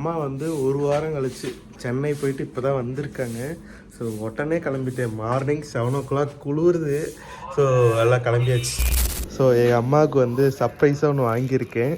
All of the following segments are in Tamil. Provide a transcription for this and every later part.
அம்மா வந்து ஒரு வாரம் கழிச்சு சென்னை போயிட்டு இப்போ தான் வந்திருக்காங்க. ஸோ உடனே கிளம்பிட்டேன். மார்னிங் செவன் ஓ கிளாக் குளிருது. ஸோ எல்லாம் கிளம்பியாச்சு. ஸோ என் அம்மாவுக்கு வந்து சர்ப்ரைஸாக ஒன்று வாங்கியிருக்கேன்.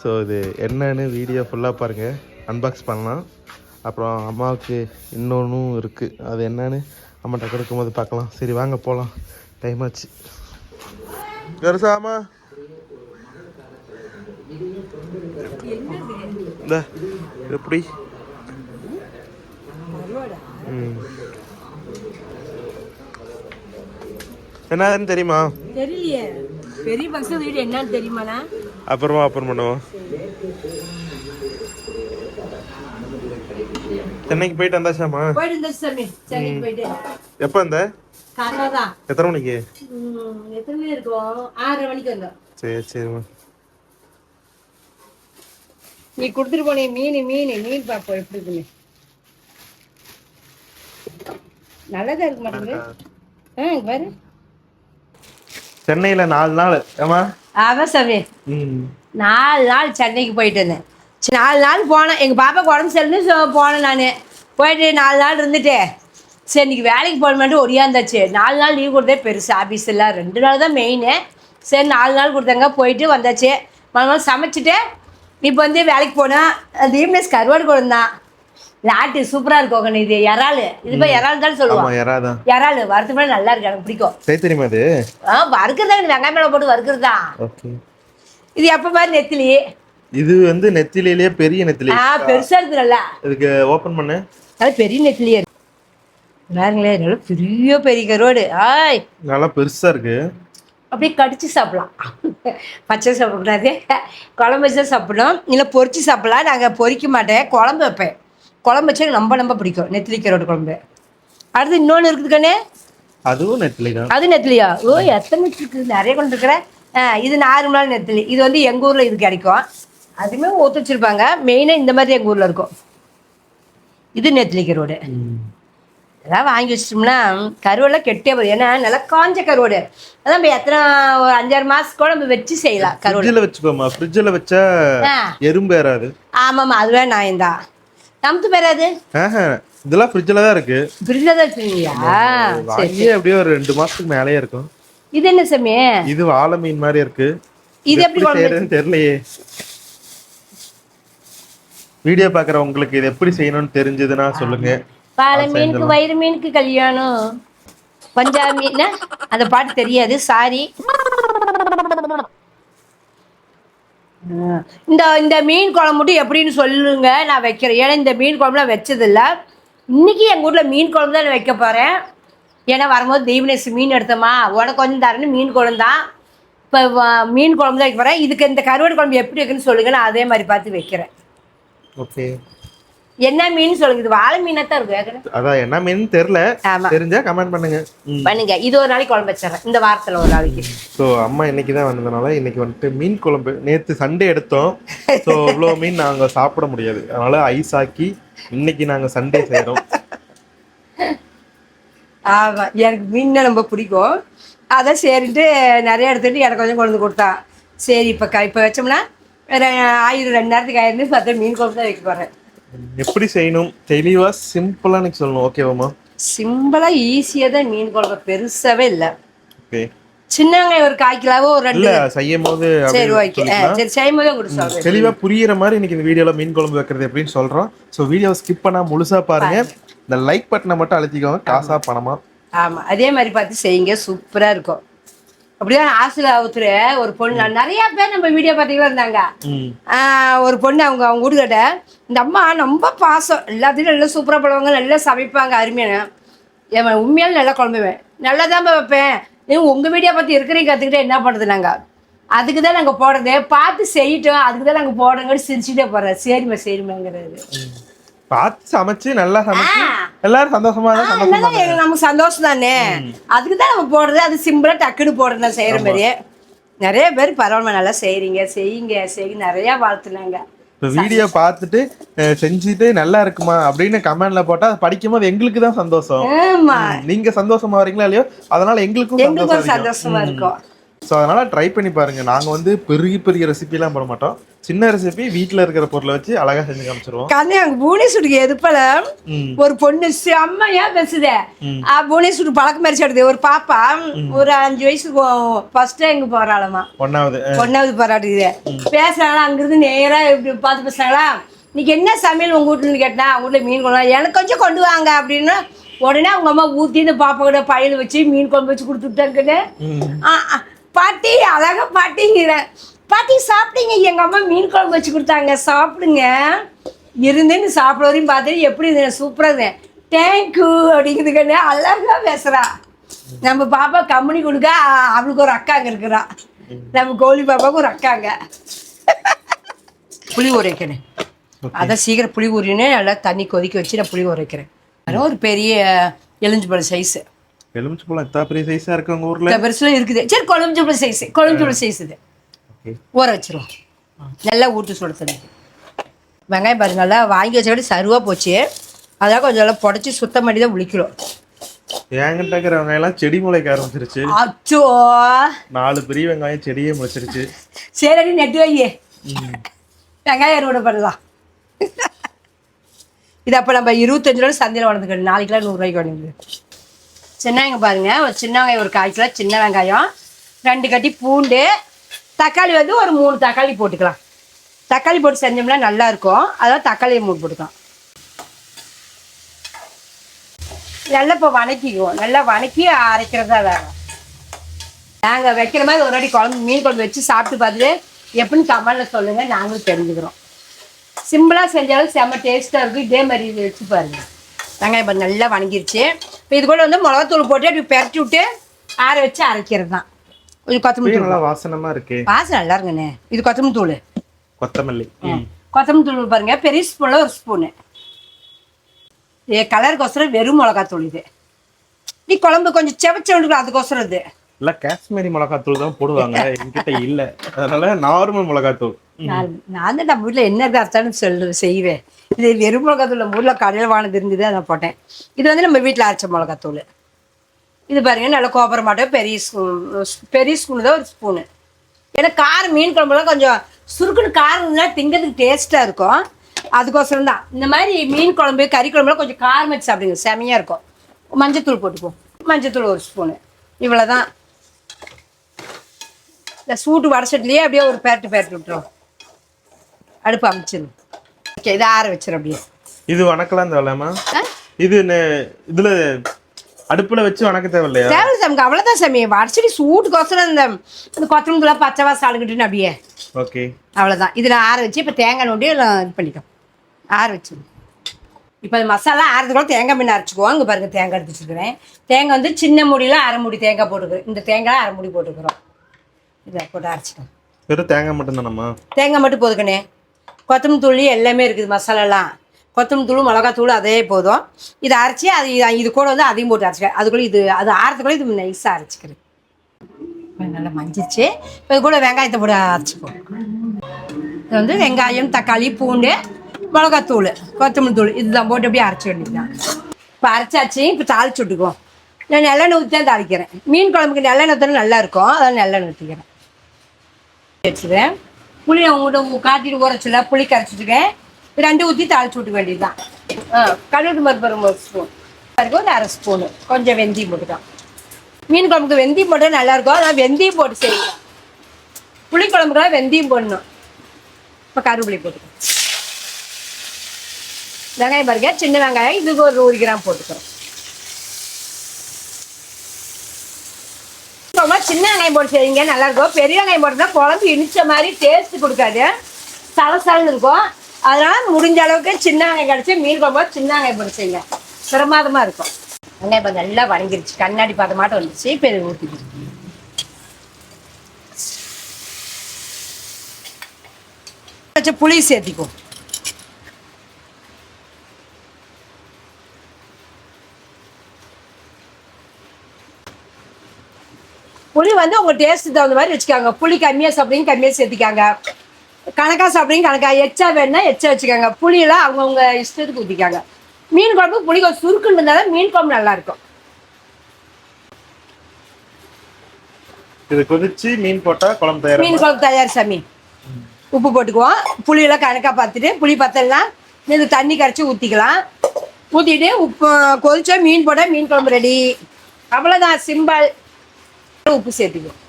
ஸோ இது என்னன்னு வீடியோ ஃபுல்லாக பாருங்கள் அன்பாக்ஸ் பண்ணலாம். அப்புறம் அம்மாவுக்கு இன்னொன்றும் இருக்குது அது என்னன்னு அம்மாட்ட கொடுக்கும்போது பார்க்கலாம். சரி வாங்க போகலாம் டைம் ஆச்சு. கருசாமா இந்த எப்படி ம் என்னதுன்னு தெரியுமா தெரியலையே. பெரிய பக்ஸ் வீடு என்னன்னு தெரியுமாண்ணா? அப்புறமா அப்புறம் பண்ணுவோம் சென்னைக்கு போயிட்டு வந்தாச்சாமா போயிட்டு இருந்த சாமி. சென்னைக்கு போயிட்டு. எப்போ வந்த? தான் எத்தனை மணிக்கு? எத்தனை மணி இருக்கும் ஆறரை மணிக்கு வந்தோம். சரி சரிம்மா நீ கொடுத்துட்டு போனே மீன் மீன் மீன் பார்ப்போம் எப்படி இருக்குன்னு. நல்லதா இருக்க மாட்டேங்குது ஆ பாரு. சென்னையில் நாலு நாள். ஏமா அதான் சாமி. நாலு நாள் சென்னைக்கு போயிட்டு வந்தேன். நாலு நாள் போனேன். எங்கள் பாப்பாக்கு உடம்பு சரியில்லைன்னு போனேன் நான். போயிட்டு நாலு நாள் இருந்துட்டு சரி இன்னைக்கு வேலைக்கு போகணுமென்ட்டு ஒடியாந்தாச்சு நாலு நாள் லீவ் கொடுத்தே பெருசு ஆஃபீஸில் ரெண்டு நாள் தான் மெயின் சரி நாலு நாள் கொடுத்தாங்க போயிட்டு வந்தாச்சு. மறுநாள் சமைச்சிட்டு இப்போ வந்து வேலைக்கு போனேன் தீப்னஸ் கருவாடு குழந்தான் லாட்டு சூப்பராக இருக்கும் இது இறால். இது போய் இறால் தான் சொல்லுவோம் இறால் வறுத்து மேலே நல்லா இருக்கு எனக்கு பிடிக்கும். சரி தெரியுமா அது? ஆ வறுக்கிறதா வெங்காயம் மேலே போட்டு வறுக்கிறது தான். இது எப்போ மாதிரி நெத்திலி. இது வந்து நெத்திலேயே பெரிய நெத்திலி. ஆ பெருசா இருக்கு நல்லா. இதுக்கு ஓப்பன் பண்ணு. அது பெரிய நெத்திலியே இருக்கு. பாருங்களேன் நல்லா பெரிய பெரிய கருவாடு. ஆய். நல்லா பெருசா இருக்கு. அப்படியே கடிச்சு சாப்பிடலாம். பச்சை சாப்பிடக்கூடாது. குழம்பு வச்சு சாப்பிடணும். இல்லை பொரிச்சு சாப்பிடலாம். நாங்கள் பொரிக்க மாட்டேன். குழம்பு வைப்பேன். குழம்பு வச்சா ரொம்ப ரொம்ப பிடிக்கும். நெத்திலி கருவாடு குழம்பு. அடுத்து இன்னொன்று இருக்குது கண்ணே. அதுவும் நெத்திலி தான் அது நெத்திலியா? ஓ எத்தனை இருக்குது? நிறைய கொண்டு இருக்கிறேன். இது நார்மலான நெத்திலி. இது வந்து எங்கள் ஊரில் இது கிடைக்கும். அதுவுமே ஊற்றி வச்சுருப்பாங்க. மெயினாக இந்த மாதிரி எங்கள் ஊரில் இருக்கும். இது நெத்திலி கருவாடு இதெல்லாம் வாங்கி வச்சிட்டோம்னா கருவெல்லாம் கெட்டே போகுது. ஏன்னா நல்லா காஞ்ச கருவாடு. அதான் நம்ம எத்தனை ஒரு அஞ்சாறு மாதம் கூட நம்ம வச்சு செய்யலாம் ஃப்ரிட்ஜில் வச்சுக்கோமா ஃப்ரிட்ஜில் வச்சா எறும்பு ஏறாது ஆமாம்மா அதுவே நான் தான் நமத்து பேர் அது? ஆஹா இதெல்லாம் ஃப்ரிட்ஜில் தான் இருக்கு. ஃப்ரிட்ஜில் தான் வச்சுருக்கீங்களா? சரி அப்படியே ஒரு ரெண்டு மாசத்துக்கு மேலேயே இருக்கும். இது என்ன சாமி? இது வாழை மீன் மாதிரி இருக்கு. இது எப்படி செய்யறதுன்னு தெரியலையே. வீடியோ பார்க்குற உங்களுக்கு இது எப்படி செய்யணும்னு தெரிஞ்சதுன்னா சொல்லுங்க. பாலை மீனுக்கு வயிறு மீனுக்கு கல்யாணம். பஞ்சாபி மீன் அந்த பாட்டு தெரியாது சாரி. இந்த இந்த மீன் குழம்பு எப்படின்னு சொல்லுங்க நான் வைக்கிறேன். ஏன்னா இந்த மீன் குழம்புலாம் வச்சதில்ல. இன்னைக்கு எங்கள் ஊரில் மீன் குழம்பு தான் வைக்க போகிறேன் ஏன்னா வரும்போது தெய்வநேசி மீன் எடுத்தோமா உனக்கு கொஞ்சம் தரேன்னு மீன் குழம்பு தான். இப்போ மீன் குழம்பு தான் வைக்க போகிறேன் இதுக்கு இந்த கருவாடு குழம்பு எப்படி இருக்குன்னு சொல்லுங்க நான் அதே மாதிரி பார்த்து வைக்கிறேன். ஓகே. என்ன மீன் சொல்லுங்க இது வாழை மீனாக தான் இருக்கும் அதான் என்ன மீன் தெரியல. தெரிஞ்சா கமெண்ட் பண்ணுங்க. பண்ணுங்க. இது ஒரு நாளைக்கு குழம்பு வச்சிடறேன். இந்த வாரத்துல ஒரு நாளைக்கு. ஸோ அம்மா இன்னைக்கு தான் வந்ததுனால இன்னைக்கு வந்துட்டு மீன் குழம்பு. நேற்று சண்டே எடுத்தோம். ஸோ இவ்வளோ மீன் நாங்கள் சாப்பிட முடியாது. அதனால ஐஸ் ஆக்கி இன்னைக்கு நாங்கள் சண்டே செய்கிறோம் ஆமா. எனக்கு மீன் ரொம்ப பிடிக்கும். அதான் சரின்ட்டு நிறைய எடுத்துட்டு எனக்கு கொஞ்சம் கொண்டு கொடுத்தா. சரி இப்போ இப்போ வச்சோம்னா ஆயிரம் ரெண்டு நேரத்துக்கு ஆயிரம் பார்த்தா மீன் குழம்பு தான் வைக்க போகிறேன் எப்படி செய்யணும்? தெளிவாக சிம்பிளாக எனக்கு சொல்லணும். ஓகேவாம்மா சிம்பிளாக ஈஸியாக தான் மீன் குழம்பு பெருசாவே இல்லை. ஓகே சின்ன வெங்காயம் ஒரு கால் கிலோவோ ஒரு ரெண்டு செய்யும் போது சரி ஓகே. சரி செய்யும் போது உங்களுக்கு சொல்றேன். தெளிவா புரியுற மாதிரி இன்னைக்கு இந்த வீடியோல மீன் குழம்பு வைக்கிறது எப்படின்னு சொல்றோம். ஸோ வீடியோ ஸ்கிப் பண்ணா முழுசா பாருங்க. இந்த லைக் பட்டனை மட்டும் அழுத்திக்கோங்க. காசா பணமா? ஆமா. அதே மாதிரி பார்த்து செய்யுங்க. சூப்பரா இருக்கும். அப்படிதான் ஆசில அவுத்துற ஒரு பொண்ணு. நிறைய பேர் நம்ம வீடியோ பார்த்தீங்களா இருந்தாங்க. ஒரு பொண்ணு அவங்க அவங்க வீட்டுக்கிட்ட இந்த அம்மா ரொம்ப பாசம். எல்லாத்தையும் நல்லா சூப்பராக பண்ணுவாங்க நல்லா சமைப்பாங்க அருமையான. ஏன் உண்மையாலும் நல்லா குழம்புவேன். நல்லா தான் வைப்பேன். நீ உங்கள் வீடியோ பார்த்து இருக்கிறீங்க கற்றுக்கிட்டே என்ன பண்ணுறது நாங்கள் அதுக்கு தான் நாங்கள் போடுறது. பார்த்து செய்யிட்டோம். அதுக்கு தான் நாங்கள் போடுறோங்கன்னு சிரிச்சுட்டே போகிறேன் சரிம்மா சரிம்மாங்கிறது பார்த்து சமைச்சு நல்லா சமைச்சு எல்லாரும் சந்தோஷமா தான் நமக்கு சந்தோஷம் தானே? அதுக்கு தான் நம்ம போடுறது அது சிம்பிளாக டக்குன்னு போடுறது நான் செய்கிற மாதிரியே. நிறைய பேர் பரவாயில்ல நல்லா செய்கிறீங்க செய்யுங்க செய்யுங்க. நிறையா வாழ்த்துனாங்க. இப்போ வீடியோ பார்த்துட்டு செஞ்சுட்டு நல்லா இருக்குமா அப்படின்னு கமெண்ட்ல போட்டா படிக்கும்போது எங்களுக்கு தான் சந்தோஷம். நீங்க சந்தோஷமா வரீங்களா இல்லையோ அதனால எங்களுக்கும் சந்தோஷம் இருக்கும். ஸோ அதனால ட்ரை பண்ணி பாருங்க. நாங்க வந்து பெரிய பெரிய ரெசிபிலாம் போட மாட்டோம். சின்ன ரெசிபி வீட்ல இருக்கிற பொருளை வச்சு அழகா செஞ்சு காமிச்சிருவோம். அங்க புவனேஸ்வருக்கு எதுப்பல. ஒரு பொண்ணு செம்மையா பேசுதே. புவனேஸ்வருக்கு பழக்கம் மாதிரி சொல்லுது ஒரு பாப்பா ஒரு அஞ்சு வயசுக்கு ஃபர்ஸ்ட் எங்க போறாளமா. ஒன்னாவது ஒன்னாவது போராடுது பேசுறாங்களா? அங்கிருந்து நேரா இப்படி பார்த்து பேசுறாங்களா? இன்னைக்கு என்ன சமையல் உங்க வீட்டுல கேட்டா அவங்க வீட்டுல மீன் குழம்பு. எனக்கு கொஞ்சம் கொண்டு வாங்க அப்படின்னு உடனே அவங்க அம்மா ஊத்தி இந்த பாப்பா கூட பையில வச்சு மீன் குழம்பு வச்சு கொடுத்துட்டாங்கன்னு. பாட்டி அழகா பாட்டிங்கிறேன் பாட்டி சாப்பிட்டீங்க எங்க அம்மா மீன் குழம்பு வச்சு கொடுத்தாங்க. சாப்பிடுங்க. இருந்துன்னு சாப்பிட வரையும் பார்த்துட்டு எப்படி இருந்தேன்? சூப்பராக இருந்தேன். தேங்க்யூ அப்படிங்கிறதுக்கண்ணே அழகா பேசுறா. நம்ம பாப்பா கம்பெனி கொடுக்க அவளுக்கு ஒரு அக்காங்க இருக்கிறா. நம்ம கோழி பாப்பாவுக்கு ஒரு அக்காங்க. புளி உரைக்கணும் அதான் சீக்கிரம் புளி ஊறினே நல்லா தண்ணி கொதிக்க வச்சு நான் புளி உரைக்கிறேன் அதனால் ஒரு பெரிய எலுமிச்சம்பழம் சைஸு எலுமிச்சை பழம் பெரிய சைஸா இருக்கு உங்க ஊர்ல? இந்த பெருசுல இருக்குது. சரி கொழம்புச்சம்பளம் சைஸ் கொழம்புச்சம்பளம் சைஸ் இது. ஊற வச்சிருவோம். நல்லா ஊட்டு சுட தண்ணி வெங்காயம் பாருங்க நல்லா வாங்கி வச்சபடி சருவா போச்சு. அதான் கொஞ்சம் நல்லா புடச்சி சுத்தம் பண்ணி தான் விழிக்கிறோம் என்கிட்ட இருக்கிற வெங்காயம் எல்லாம் செடி முளைக்க ஆரம்பிச்சிருச்சு. அச்சோ! நாலு பெரிய வெங்காயம் செடியே முளைச்சிருச்சு. சரி நெட்டு வையே. வெங்காயம் அறுவடை பண்ணலாம். இது அப்போ நம்ம இருபத்தஞ்சு ரூபா சந்தையில் வளர்ந்துக்கணும் நாலு கிலோ நூறுரூவாய்க்கு வளர்ந்து சின்ன வெங்காயம் பாருங்க. ஒரு சின்ன வெங்காயம் ஒரு கால் கிலோ சின்ன வெங்காயம். ரெண்டு கட்டி பூண்டு தக்காளி வந்து ஒரு மூணு தக்காளி போட்டுக்கலாம். தக்காளி போட்டு செஞ்சோம்னா நல்லா இருக்கும் அதான் தக்காளியை மூணு போட்டுக்கலாம். நல்லா இப்போ வணக்கிக்குவோம். நல்லா வணக்கி அரைக்கிறதா வேணும் நாங்கள் வைக்கிற மாதிரி ஒரு வாட்டி குழம்பு மீன் குழம்பு வச்சு சாப்பிட்டு பார்த்துட்டு எப்படின்னு கமெண்ட்ல சொல்லுங்கள் நாங்களும் தெரிஞ்சுக்கிறோம். சிம்பிளாக செஞ்சாலும் செம்ம டேஸ்ட்டாக இருக்கும். இதே மாதிரி இது வச்சு பாருங்க. வெங்காயம் நல்லா வணங்கிருச்சு. இப்போ இது கூட வந்து மிளகாத்தூள் போட்டு அப்படி பெரட்டி விட்டு ஆற வச்சு அரைக்கிறது தான் கொஞ்சம் கொத்தமல்லி தூள். நல்லா வாசனமா இருக்கு. வாசனை நல்லா இருக்குண்ணே. இது கொத்தமல்லி தூள். கொத்தமல்லி. கொத்தமல்லி தூள் பாருங்க பெரிய ஸ்பூனில் ஒரு ஸ்பூனு. ஏ கலருக்கோசரம் வெறும் மிளகாத்தூள் இது. நீ குழம்பு கொஞ்சம் செவச்சவனுக்கு அதுக்கோசரம் இது. இல்ல காஷ்மீரி மிளகாத்தூள் தான் போடுவாங்க. என்கிட்ட இல்ல. அதனால நார்மல் மிளகாத்தூள். நான் நான் தான் நம்ம வீட்டில் என்ன இருக்கா சொல்லு செய்வேன். இது வெறும் மிளகாத்தூள் நம்ம ஊரில் கடையில் வாங்கினது இருந்தது அதை போட்டேன். இது வந்து நம்ம வீட்டில் அரைச்ச மிளகாத்தூள். இது பாருங்க நல்ல கோபுர மாட்டோம் பெரிய ஸ்பூன் பெரிய ஸ்பூன் தான் ஒரு ஸ்பூனு. ஏன்னா காரம் மீன் குழம்புலாம் கொஞ்சம் சுருக்குன்னு காரம் இருந்தால் திங்கிறதுக்கு டேஸ்ட்டாக இருக்கும். அதுக்கோசரம் தான். இந்த மாதிரி மீன் குழம்பு கறி குழம்புலாம் கொஞ்சம் காரம் வச்சு சாப்பிடுங்க. செமையாக இருக்கும். மஞ்சத்தூள் போட்டுக்குவோம் மஞ்சத்தூள் ஒரு ஸ்பூனு. இவ்வளோ தான் இந்த சூட்டு வடசட்டிலேயே அப்படியே ஒரு பேரட்டு பேரட்டு விட்டுரும் அடுப்பு அமைச்சிடும் ஓகே இதை ஆற வச்சிடும் அப்படியே. இது வணக்கலாம் ஆ? இது இதுல அடுப்புல வச்சு வணக்க தேவையில்லையா? தேவை நமக்கு அவ்வளோதான் சாமி. வடச்சடி சூட்டுக்கோசரம் இந்த இந்த கொத்தமல்லி பச்சை வாசம் அழுகிட்டுன்னு அப்படியே. ஓகே. அவ்வளோதான் இதில் ஆற வச்சு இப்போ தேங்காய் நோண்டி இது பண்ணிட்டோம். ஆற வச்சு. இப்போ அது மசாலா ஆறதுக்குள்ள தேங்காய் மீன் அரைச்சிக்குவோம் இங்கே பாருங்க தேங்காய் எடுத்து வச்சுருக்கிறேன். தேங்காய் வந்து சின்ன முடியில் அரை முடி தேங்காய் போட்டுக்கிறேன் இந்த தேங்காய் அரை முடி போட்டுக்கிறோம். இதை போட்டு அரைச்சிட்டோம். வெறும் தேங்காய் மட்டும் தானம்மா தேங்காய் மட்டும் போதுக்கண்ணே. கொத்தமல்லி தூள் எல்லாமே இருக்குது மசாலாலாம் கொத்தமல்லி தூள் மிளகாத்தூள் அதே போதும். இதை அரைச்சி அது இது- இது கூட வந்து அதையும் போட்டு அரைச்சிக்க. அதுக்குள்ளே இது அது ஆறதுக்குள்ளே இது நைஸாக அரைச்சிக்கிறேன். நல்லா மஞ்சிச்சு இப்போ இது கூட வெங்காயத்தை போட்டு அரைச்சிப்போம் இது வந்து வெங்காயம் தக்காளி பூண்டு மிளகாத்தூள் கொத்தமல்லி தூள் இதுதான் போட்டு அப்படியே அரைச்சி வேண்டியதுதான். இப்போ அரைச்சாச்சு. இப்போ தாளிச்சு விட்டுக்குவோம் நான் நல்லெண்ணெய் ஊற்றி தான் தாளிக்கிறேன். மீன் குழம்புக்கு நல்லெண்ணெய் ஊற்றினா நல்லா இருக்கும். அதான் நல்லெண்ணெய் ஊற்றிக்கிறேன் வச்சுக்கிறேன். புளி உங்கள்கிட்ட காட்டிட்டு ஊற புளி கரைச்சிட்டுக்கேன் ரெண்டு ஊற்றி தாளிச்சு வேண்டியது வேண்டியதுதான் ஆ கடுகு மறுபுறம் ஒரு ஸ்பூன் அதுக்கு ஒரு அரை ஸ்பூனு கொஞ்சம் வெந்தயம் போட்டுக்கலாம் மீன் குழம்புக்கு வெந்தயம் போட்டால் நல்லா இருக்கும் அதான் வெந்தயம் போட்டு செய்யணும் புளி குழம்புக்குலாம் வெந்தயம் போடணும் இப்போ கருவேப்பிலை போட்டுக்கலாம் வெங்காயம் பாருங்க சின்ன வெங்காயம் இதுக்கு ஒரு நூறு கிராம் போட்டுக்கிறோம் ரொம்ப சின்ன வெங்காயம் போட்டு செய்யுங்க நல்லா இருக்கும் பெரிய வெங்காயம் போட்டுனா குழம்பு இனிச்ச மாதிரி டேஸ்ட் கொடுக்காது சலசலன்னு இருக்கும் அதனால முடிஞ்ச அளவுக்கு சின்ன கிடச்சி மீன் குழம்பு சின்ன பிடிச்சிங்க போட்டு செய்யுங்க இருக்கும். வெங்காயம் இப்போ நல்லா வணங்கிருச்சு கண்ணாடி பார்த்த மாட்டம் வந்துச்சு இப்போ இதை ஊற்றிக்கிச்சு வச்ச புளி சேர்த்திக்கும் புளி வந்து உங்க டேஸ்ட் தகுந்த மாதிரி வச்சுக்காங்க. புளி கம்மியா சாப்பிடுங்க கம்மியா சேர்த்திக்காங்க. கணக்கா சாப்பிடுங்க கணக்கா. எச்சா வேணா எச்சா வச்சுக்காங்க. புளியெல்லாம் அவங்கவுங்க இஷ்டத்துக்கு ஊற்றிக்காங்க மீன் குழம்பு புளி கொஞ்சம் சுருக்குன்னு இருந்தால் தான் மீன் குழம்பு நல்லா இருக்கும் இது கொதிச்சு மீன் போட்டா குழம்பு தயாரா மீன் குழம்பு தயார் சாமி. உப்பு போட்டுக்குவோம். புளியெல்லாம் கணக்காக பார்த்துட்டு புளி பத்தலைன்னா இது தண்ணி கரைச்சி ஊற்றிக்கலாம் ஊற்றிட்டு உப்பு கொதிச்சா மீன் போட மீன் குழம்பு ரெடி அவ்வளோதான் சிம்பிள் உப்பு சேர்த்துக்குவோம்.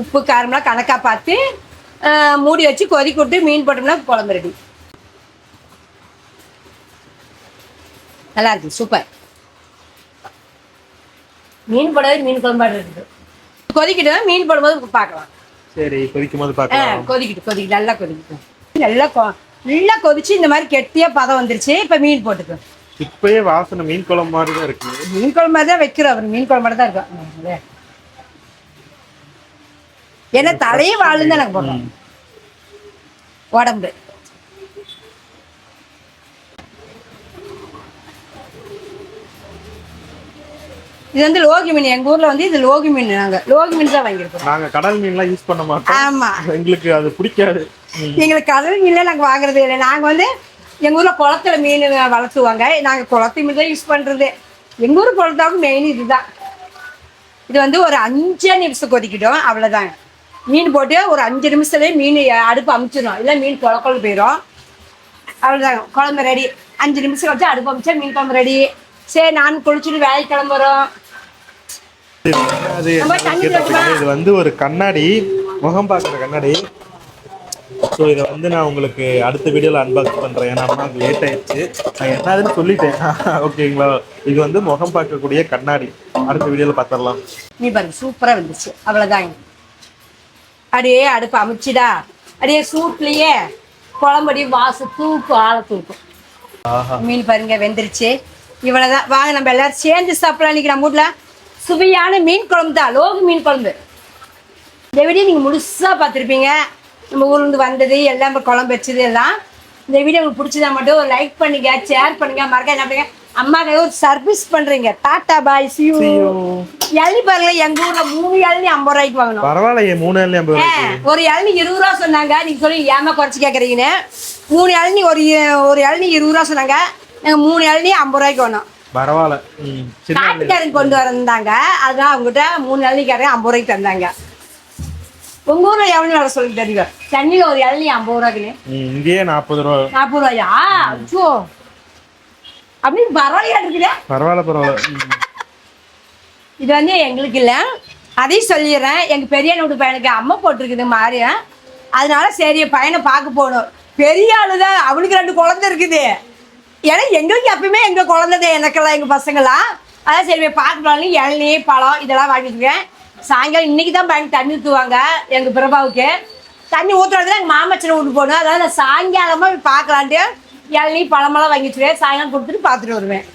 உப்பு காரம்லாம் கணக்காக பார்த்து மூடி வச்சு கொதிக்க விட்டு மீன் போட்டோம்னா குழம்பு ரெடி நல்லா இருக்கு சூப்பர் மீன் போடாது மீன் குழம்பாடு இருக்குது. கொதிக்கிட்டு மீன் போடும்போது பார்க்கலாம். சரி கொதிக்கும் போது பார்க்கலாம். கொதிக்கிட்டு கொதிக்கிட்டு நல்லா கொதிக்கிட்டு நல்லா கொ- நல்லா கொதிச்சு இந்த மாதிரி கெட்டியாக பதம் வந்துருச்சு இப்போ மீன் போட்டுக்கோ. இப்பயே வாசனை மீன் குழம்பு மாதிரி தான் இருக்கு. மீன் குழம்பு மாதிரி தான் வைக்கிறோம் அவர் மீன் குழம்பு தான் இருக்கும். ஏன்னா தலையே தான் நாங்கள் போடுறோம் உடம்பு. இது வந்து லோகி மீன். எங்க ஊர்ல வந்து இது லோகி மீன் நாங்க. லோகி மீன் தான் வாங்கியிருக்கோம். நாங்க கடல் மீன்லாம் யூஸ் பண்ண மாட்டோம். ஆமா. எங்களுக்கு அது பிடிக்காது. எங்களுக்கு கடல் மீன்ல நாங்க வாங்குறதே இல்லை. நாங்க வந்து எங்க ஊர்ல குளத்துல மீன் வளர்த்துவாங்க. நாங்க குளத்து மீன் தான் யூஸ் பண்றது. எங்க ஊர் குளத்தாவுக்கு மெயின் இதுதான். இது வந்து ஒரு அஞ்சே நிமிஷம் கொதிக்கிட்டோம். அவ்வளவுதாங்க. மீன் போட்டு ஒரு அஞ்சு நிமிஷத்துலேயே மீன் அடுப்பு அமுச்சிடும் இல்லை மீன் குழ குழம்பு போயிடும் அவ்வளோதாங்க குழம்பு ரெடி அஞ்சு நிமிஷம் வச்சு அடுப்பு அமிச்சா மீன் குழம்பு ரெடி சரி நான் குளிச்சுட்டு வேலைக்கு கிளம்புறோம்? இது வந்து ஒரு கண்ணாடி முகம் பார்க்குற கண்ணாடி. ஸோ இதை வந்து நான் உங்களுக்கு அடுத்த வீடியோவில் அன்பாக்ஸ் பண்ணுறேன் ஏன்னா அம்மாவுக்கு லேட் ஆயிடுச்சு. நான் என்னதுன்னு சொல்லிட்டேன். ஓகேங்களா? இது வந்து முகம் பார்க்கக்கூடிய கண்ணாடி. அடுத்த வீடியோவில் பார்த்துடலாம். நீ பாருங்க சூப்பராக வந்துச்சு. அவ்வளோதாங்க அப்படியே அடுப்பு அமைச்சிடா. அப்படியே சூட்லேயே. குழம்படி வாசம் தூக்கும் ஆளை தூக்கும் மீன் பாருங்க வெந்துருச்சு. இவ்வளோதான் வாங்க நம்ம எல்லாரும் சேர்ந்து சாப்பிடலாம். இன்னைக்கு நம்ம வீட்டில் சுவையான மீன் குழம்பு தான். லோகு மீன் குழம்பு. இந்த வீடியோ நீங்கள் முழுசாக பார்த்துருப்பீங்க. நம்ம ஊர்லேருந்து வந்தது எல்லாம் குழம்பு வச்சது எல்லாம். இந்த வீடியோ உங்களுக்கு பிடிச்சதா மட்டும் லைக் பண்ணுங்க ஷேர் பண்ணுங்க. மறக்க என்ன பண்ணுங்க? அம்மாக்கு ஒரு சர்வீஸ் பண்ணுறீங்க டாட்டா பாய் சியூ இளநி பாருங்க எங்கள் ஊரில் மூணு இளநி ஐம்பது ரூபாய்க்கு வாங்கணும். பரவாயில்லையே மூணு ஏழு ஐம்பது ஒரு இளநி இருபது ரூபா சொன்னாங்க. நீங்க சொல்லி ஏமா குறைச்சி கேட்குறீங்கன்னு மூணு இளநி ஒரு ஒரு இளநி இருபது ரூபா சொன்னாங்க. நாங்கள் மூணு இளநி ஐம்பது ரூபாய்க்கு வேணும் பரவாயில்ல. காட்டுக்காரன் கொண்டு வந்திருந்தாங்க அதான் அவங்ககிட்ட மூணு இளநிக்காரன் ஐம்பது ரூபாய்க்கு தந்தாங்க. உங்க ஊர்ல எவ்வளவு வேலை சொல்லி தெரியும்? சென்னையில ஒரு இளநி ஐம்பது ரூபாய்க்குன்னு. இங்கேயே நாற்பது ரூபா. நாற்பது ரூபாயா? அச்சோ. பரவாயில்லையா இருக்குதே? பரவாயில்ல பரவாயில்ல. இது வந்து எங்களுக்கு இல்லை. அதையும் சொல்லிடுறேன். எங்கள் பெரிய வீட்டு பையனுக்கு அம்மா போட்டிருக்குது மாதிரி அதனால சரி பையனை பார்க்க போகணும். பெரிய ஆளு தான் அவனுக்கு ரெண்டு குழந்தை இருக்குது. ஏன்னா எங்களுக்கு எப்பயுமே எங்கள் குழந்தை எனக்கெல்லாம் எங்கள் பசங்களாம் அதான் சரி பார்க்கலாம்னு இளநீ பழம் இதெல்லாம் வாங்கிட்டுருக்கேன் சாயங்காலம் இன்னைக்கு தான் பையனுக்கு தண்ணி ஊற்றுவாங்க எங்கள் பிரபாவுக்கு. தண்ணி ஊற்றுறது எங்கள் மாமச்சனை விட்டு போகணும். அதனால சாயங்காலமாக பார்க்கலான்ட்டு இளநீ பழமெல்லாம் வாங்கி வச்சுருவேன் சாயங்காலம் கொடுத்துட்டு பார்த்துட்டு வருவேன்.